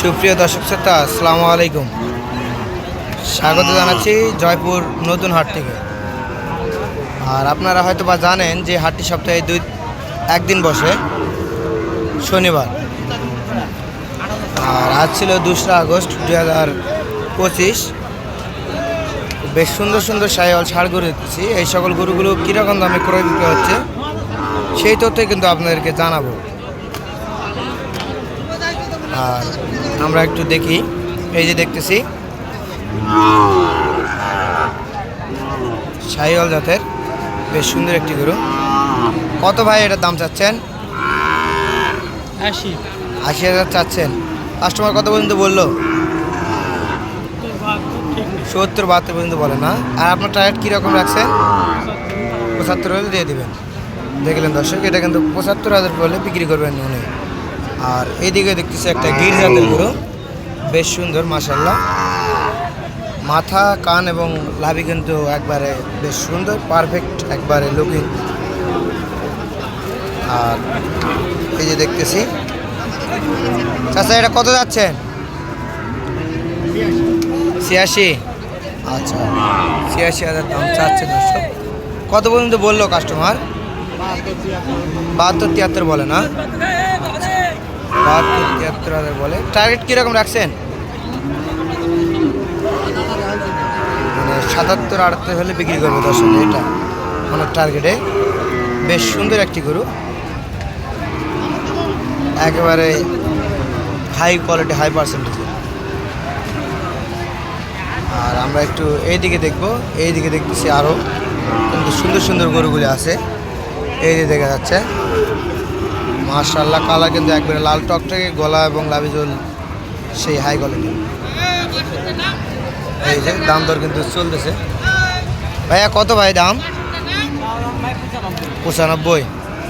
সুপ্রিয় দর্শক শ্রোতা, আসসালামু আলাইকুম। স্বাগত জানাচ্ছি জয়পুর নতুন হাট থেকে। আর আপনারা হয়তো বা জানেন যে হাটটি সপ্তাহে দুই, একদিন বসে, শনিবার। আর আজ ছিল দোসরা আগস্ট দু হাজার পঁচিশ। বেশ সুন্দর সুন্দর সাইওয়াল ছাড় গরু দিচ্ছি এই সকল গরুগুলো কীরকম দামে ক্রয় বিক্রয় হচ্ছে, সেই তথ্যই কিন্তু আপনাদেরকে জানাব। আর আমরা একটু দেখি। এই যে দেখতেছি। শাহিওয়াল জাতের। বেশ সুন্দর একটি গরু। কত ভাই এটার দাম চাচ্ছেন? আশি। আশি হাজার চাচ্ছেন। কাস্টমার কত পর্যন্ত বলল? সত্তর বাহাত্তর পর্যন্ত বলে না। আর আপনার টায়ার কীরকম রাখছেন? পঁচাত্তর হলে দিয়ে দেবেন। দেখলেন দর্শক এটা কিন্তু পঁচাত্তর হাজার বলে বিক্রি করবেন উনি। আর এদিকে দেখতেছি একটা গির জাতের গরু বেশ সুন্দর মাসাল্লাহ মাথা কান এবং লাভি কিন্তু একবারে বেশ সুন্দর পারফেক্ট একবারে লুকিং আর এই যে দেখতেছি। চাচা এটা কত যাচ্ছেন ছিয়াশি। আচ্ছা ছিয়াশি হাজার দাম চাচ্ছে দর্শক। কত পর্যন্ত বলল কাস্টমার বাহাত্তর তিয়াত্তর বলে না? বাহাত্তর তিয়াত্তর হাজার বলে। টার্গেট কীরকম রাখছেন? মানে সাতাত্তর আটাত্তর হলে বিক্রি করবে দর্শক এটা অনেক টার্গেটে বেশ সুন্দর একটি গরু। একেবারে হাই কোয়ালিটি হাই পার্সেন্টেজ আর আমরা একটু এইদিকে দেখব এইদিকে দেখতেছি আরও কিন্তু সুন্দর সুন্দর গরুগুলি আছে। এই যে দেখা যাচ্ছে। মার্শাল্লাহ কালার কিন্তু একবারে লাল টকটকে গলা এবং লাভিজল সেই হাই কোয়ালিটি এই যে, দাম দর কিন্তু চলতেছে। ভাইয়া, কত ভাই দাম? পঁচানব্বই।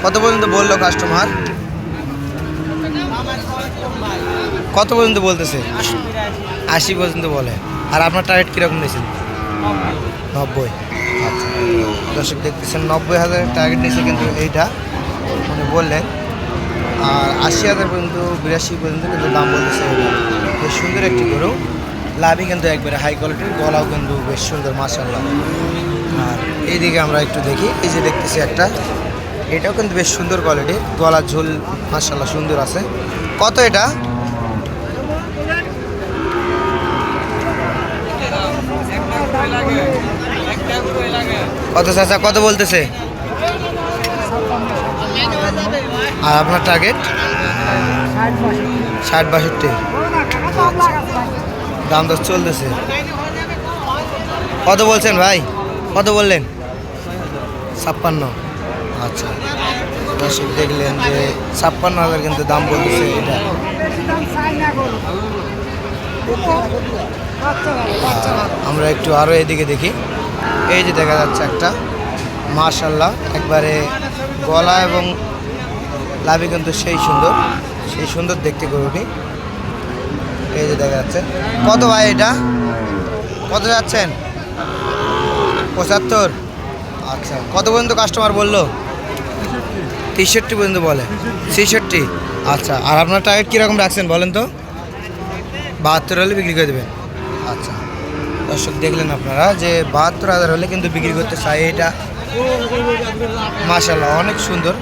কত পর্যন্ত বলল কাস্টমার কত পর্যন্ত বলতেছে? আশি পর্যন্ত বলে। আর আপনার টার্গেট কীরকম নিয়েছেন নব্বই। আচ্ছা। দর্শক দেখতেছেন, নব্বই হাজারের টার্গেট নিয়েছে কিন্তু এইটা। উনি বললেন আর আশি হাজার পর্যন্ত, বিরাশি পর্যন্ত কিন্তু দাম বলতেছে বেশ সুন্দর একটি গরু। লাভই কিন্তু একবারে হাই কোয়ালিটির গলাও কিন্তু বেশ সুন্দর মাসাল্লাহ আর এইদিকে আমরা একটু দেখি, এই যে দেখতেছি একটা। এটাও কিন্তু বেশ সুন্দর কোয়ালিটির গলার ঝোল মাসাল্লাহ সুন্দর আছে। কত এটা? কত চাচা, কত বলতেছে? আর আপনার টার্গেট ষাট বাষট্টি। দাম দর চলতেছে। কত বলছেন ভাই? কত বললেন? ছাপ্পান্ন। আচ্ছা। দর্শক দেখলেন যে ছাপ্পান্ন হাজার কিন্তু দাম বলতেছে এটা। আমরা একটু আরও এদিকে দেখি। এই যে দেখা যাচ্ছে একটা। মাশাল্লাহ একবারে গলা এবং লাভি কিন্তু সেই সুন্দর সেই সুন্দর দেখতে গরুটি। এই যে দেখা যাচ্ছে। কত ভাই এটা? কত যাচ্ছেন? পঁচাত্তর। আচ্ছা কত পর্যন্ত কাস্টমার বলল? তেষট্টি পর্যন্ত বলে। ছেষট্টি আচ্ছা আর আপনার টার্গেট কীরকম রাখছেন বলেন তো? বাহাত্তর হলে বিক্রি করে দেবেন। আচ্ছা দর্শক দেখলেন আপনারা যে বাহাত্তর হাজার হলে কিন্তু বিক্রি করতে চাই এটা। মাশাল্লাহ অনেক সুন্দর।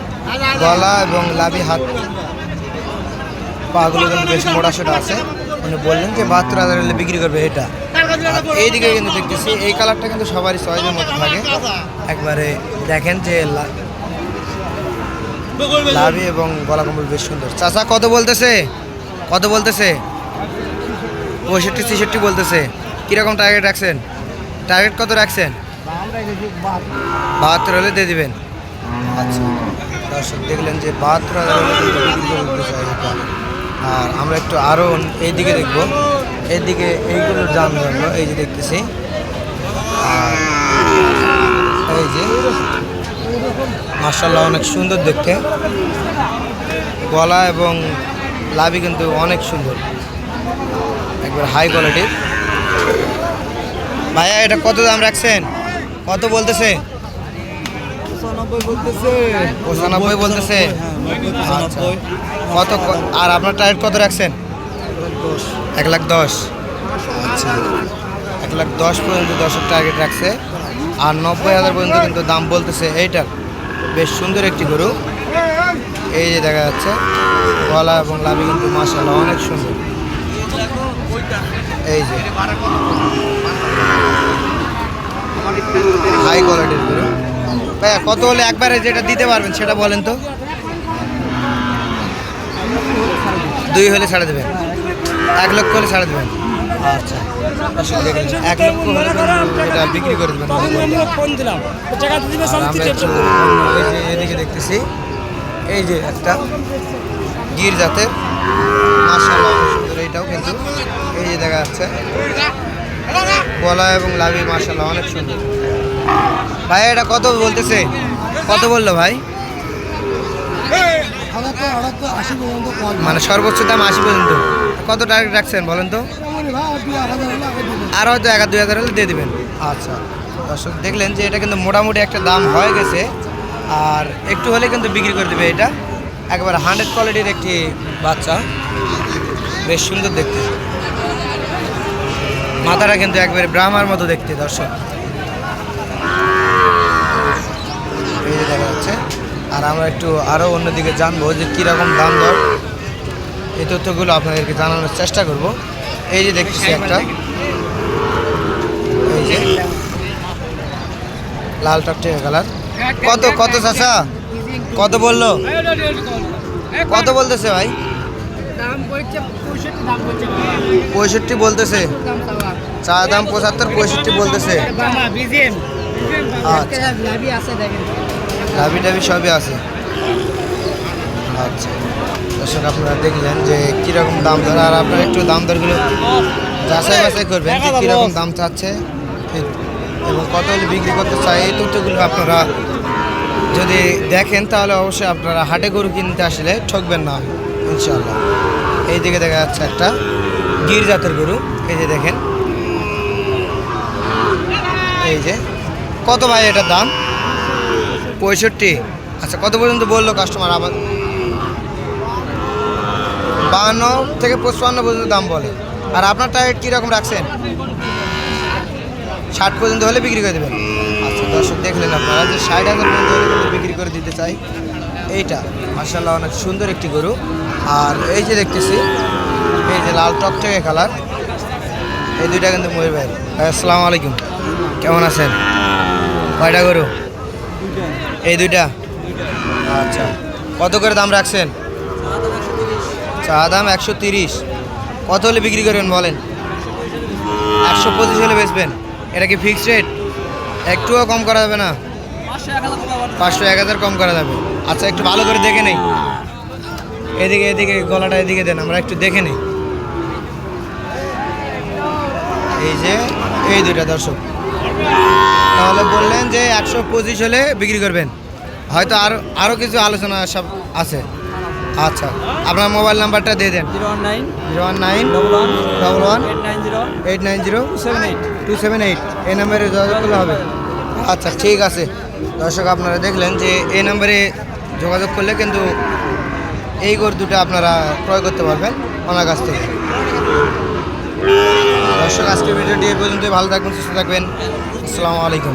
গলা এবং লাভি হাত পাগুলো কিন্তু বেশ মোটাসোটা আছে। উনি বললেন যে বাহাত্তর হাজার হলে বিক্রি করবে এটা। এইদিকে কিন্তু দেখতেছি, এই কালারটা কিন্তু সবারই চয়েসের মধ্যে থাকে। একবারে দেখেন যে লাভি এবং গলা কম্বল বেশ সুন্দর। চাচা, কত বলতেছে? কত বলতেছে? পঁয়ষট্টি, ছেষট্টি বলতেছে। কীরকম টার্গেট রাখছেন? টার্গেট কত রাখছেন? বাহাত্তর হলে দিয়ে দিবেন। আচ্ছা। দর্শক, দেখলেন যে বাহাত্তর হাজার হলে বিক্রি চাই এটা। আর আমরা একটু আরও এইদিকে দেখব। এইদিকে এইগুলোর দাম জানব এই যে দেখতেছি। এই যে মার্শাল্লাহ অনেক সুন্দর দেখতে। গলা এবং লাভি কিন্তু অনেক সুন্দর। একবার হাই কোয়ালিটির ভাইয়া, এটা কত দাম রাখছেন? কত বলতেছে? পঁচানব্বই বলতেছে। আচ্ছা। কত আর আপনার টায়ার কত রাখছেন? এক লাখ দশ। আচ্ছা। এক লাখ দশ পর্যন্ত দশের টার্গেট রাখছে। আর নব্বই হাজার পর্যন্ত কিন্তু দাম বলতেছে। এইটার বেশ সুন্দর একটি গরু। এই যে দেখা যাচ্ছে গলা এবং লাভি কিন্তু মাসাল্লাহ অনেক সুন্দর। এই যে। হাই কোয়ালিটির গরু। ভাইয়া, কত হলে একবারে যেটা দিতে পারবেন সেটা বলেন তো? দুই হলে ছাড়ে দেবেন। এক লক্ষ হলে ছাড়ে দেবেন। আচ্ছা। এক লক্ষ এটা বিক্রি করে দেবেন। এদিকে দেখতেছি। এই যে একটা কিন্তু। এই যে দেখা যাচ্ছে। গলা এবং লাভি মার্শাল্লাহ অনেক সুন্দর। ভাই, এটা কত বলতেছে? কত বলল ভাই? মানে সর্বোচ্চ দাম আশি পর্যন্ত। কত টার্গেট রাখছেন বলেন তো? আর হয়তো এক দুই হাজার হলে দিয়ে দেবেন। আচ্ছা দর্শক, দেখলেন যে এটা কিন্তু মোটামুটি একটা দাম হয়ে গেছে। আর একটু হলে কিন্তু বিক্রি করে দেবে এটা। একবার হান্ড্রেড কোয়ালিটির একটি বাচ্চা। বেশ সুন্দর দেখতে। মাথাটা কিন্তু একবারে ব্রাহ্মার মতো দেখতে, দর্শক এই যে দেখা যাচ্ছে আর আমরা একটু আরও অন্যদিকে জানব যে কীরকম দাম দর। এই তথ্যগুলো আপনাদেরকে জানানোর চেষ্টা করব। এই যে দেখতেছি একটা। এই যে লাল টকটকে কালার। কত কত চাচা? কত বলল? কত বলতেছে ভাই? পঁয়ষট্টি বলতেছে। চা দাম পঁচাত্তর পঁয়ষট্টি বলতেছে। আচ্ছা। লাভি টাভি সবই আছে। আচ্ছা দর্শক আপনারা দেখলেন যে কীরকম দাম দর, আর আপনারা একটু দাম দরগুলো যাচাই বাছাই করবেন যে কীরকম দাম চাচ্ছে। এবং কত বিক্রি করতে চাই এই তথ্যগুলো আপনারা যদি দেখেন, তাহলে অবশ্যই আপনারা হাটে গরু কিনতে আসলে ঠকবেন না ইনশাল্লাহ এই দিকে দেখা যাচ্ছে একটা গির জাতের গরু, এই যে দেখেন। এই যে, কত ভাই এটার দাম? পঁয়ষট্টি। আচ্ছা কত পর্যন্ত বলল কাস্টমার আবার বাহান্ন থেকে পঁচপান্ন পর্যন্ত দাম বলে। আর আপনার টার্গেট কীরকম রাখছেন? ষাট পর্যন্ত হলে বিক্রি করে দেবেন। আচ্ছা দর্শক দেখলেন আপনারা যে ষাট হাজার পর্যন্ত হলে কিন্তু বিক্রি করে দিতে চাই। এইটা মার্শাল্লাহ অনেক সুন্দর একটি গরু। আর এই যে দেখতেছি এই যে লাল টকটকে কালার এই দুইটা কিন্তু ময়ূর ভাই, আসসালামু আলাইকুম। কেমন আছেন? কয়টা গরু? এই দুইটা? আচ্ছা। কত করে দাম রাখছেন? চা দাম একশো তিরিশ। কত হলে বিক্রি করবেন বলেন? একশো পঁচিশ হলে বেচবেন। এটা কি ফিক্সড রেট একটুও কম করা যাবে না? পাঁচশো এক হাজার কম করা যাবে। আচ্ছা একটু ভালো করে দেখে নেই। এদিকে এদিকে, গলাটা এদিকে দেন, আমরা একটু দেখে নিই। এই যে, এই দুইটা দর্শক। তাহলে বললেন যে একশো পঁচিশ হলে বিক্রি করবেন। হয়তো আরও আরও কিছু আলোচনা সব আছে। আচ্ছা আপনার মোবাইল নাম্বারটা দিয়ে দেন। Zero one nine. Zero one nine. Double one. Double one. Eight nine zero. Eight nine zero. Seven eight. Two seven eight. এই নাম্বারে যোগাযোগ করলে হবে। আচ্ছা ঠিক আছে। দর্শক আপনারা দেখলেন যে এই নাম্বারে যোগাযোগ করলে কিন্তু এই গরু দুটো আপনারা ক্রয় করতে পারবেন ওনার কাছ থেকে। দর্শক আজকে ভিডিওটি এই পর্যন্তই। ভালো থাকবেন সুস্থ থাকবেন। আসসালামু আলাইকুম।